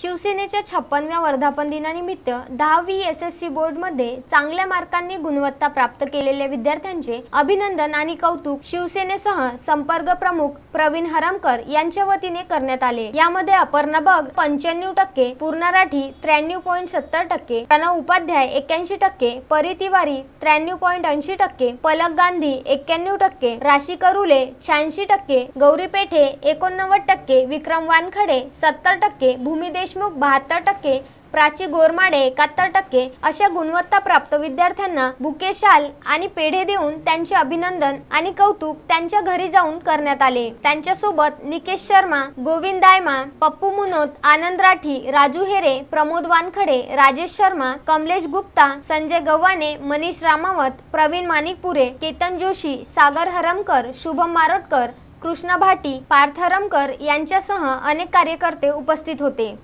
शिवसेनेच्या छप्पनव्या वर्धापन दिनानिमित्त दहावी एस एस सी बोर्डमध्ये चांगल्या मार्कांनी गुणवत्ता प्राप्त केलेल्या विद्यार्थ्यांचे अभिनंदन आणि कौतुक शिवसेनेसह संपर्क प्रमुख प्रवीण हरमकर यांच्या वतीने करण्यात आले. यामध्ये अपर्णा बग पंच्याण्णव टक्के पूर्णा राठी त्र्याण्णव पॉईंट सत्तर टक्के प्रणव उपाध्याय एक्क्याऐंशी टक्के परी तिवारी त्र्याण्णव पॉईंट ऐंशी टक्के पलक गांधी एक्क्याण्णव टक्के राशी करुले शहाऐंशी टक्के गौरी पेठे एकोणनव्वद टक्के विक्रम वानखडे सत्तर टक्के भूमिदेश देशमुख बहात्तर टक्के प्राची गोरमाडे एकाहत्तर टक्के अशा गुणवत्ता प्राप्त विद्यार्थ्यांना बुके शाल आणि पेढे देऊन त्यांचे अभिनंदन आणि कौतुक त्यांच्या घरी जाऊन करण्यात आले. त्यांच्यासोबत निकेश शर्मा गोविंद दायमा पप्पू मुनोत आनंद राठी राजू हेरे प्रमोद वानखडे राजेश शर्मा कमलेश गुप्ता संजय गव्हाणे मनीष रामावत प्रवीण माणिकपुरे केतन जोशी सागर हरमकर शुभम मारोटकर कृष्णा भाटी पार्थ हरमकर यांच्यासह अनेक कार्यकर्ते उपस्थित होते.